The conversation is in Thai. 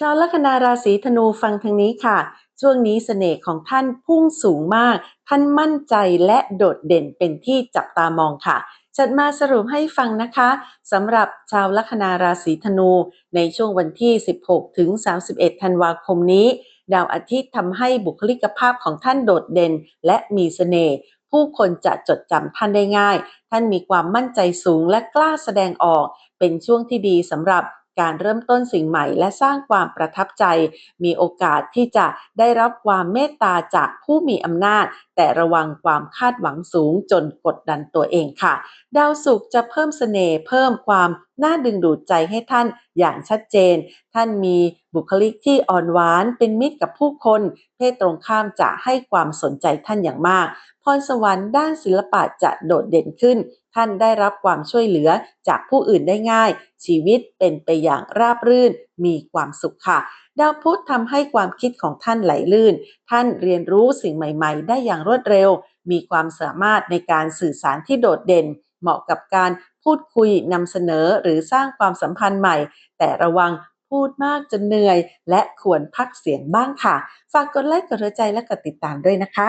ชาวลัคนาราศีธนูฟังทางนี้ค่ะ ช่วงนี้เสน่ห์ของท่านพุ่งสูงมาก ท่านมั่นใจและโดดเด่นเป็นที่จับตามองค่ะจัดมาสรุปให้ฟังนะคะสำหรับชาวลัคนาราศีธนู ในช่วงวันที่ 16 ถึง 31 ธันวาคมนี้ ดาวอาทิตย์ทำให้บุคลิกภาพของท่านโดดเด่นและมีเสน่ห์ผู้คนจะจดจำท่านได้ง่าย ท่านมีความมั่นใจสูงและกล้าแสดงออก เป็นช่วงที่ดีสำหรับ การเริ่มต้นสิ่งใหม่ และสร้างความประทับใจ มีโอกาสที่จะได้รับความเมตตาจากผู้มีอำนาจ แต่ระวังความคาดหวังสูงจนกดดันตัวเองค่ะ ดาวศุกร์จะเพิ่มเสน่ห์เพิ่มความน่าดึงดูดใจให้ท่านอย่างชัดเจน ท่านมีบุคลิกที่อ่อนหวาน เป็นมิตรกับผู้คน เพศตรงข้ามจะให้ความสนใจท่านอย่างมาก พรสวรรค์ด้านศิลปะจะโดดเด่นขึ้น ท่านได้รับความช่วยเหลือจากผู้อื่นได้ง่าย ชีวิตเป็นไปอย่างราบรื่น มีความสุขค่ะดาวพุธทำให้ความคิดของท่านไหลลื่น ท่านเรียนรู้สิ่งใหม่ ๆ ได้อย่างรวดเร็ว มีความสามารถในการสื่อสารที่โดดเด่น เหมาะกับการ พูดคุยนำเสนอหรือสร้างความสัมพันธ์ใหม่ แต่ระวังพูดมากจนเหนื่อย และควรพักเสียงบ้างค่ะ ฝากกดไลค์กดหัวใจและกดติดตามด้วยนะคะ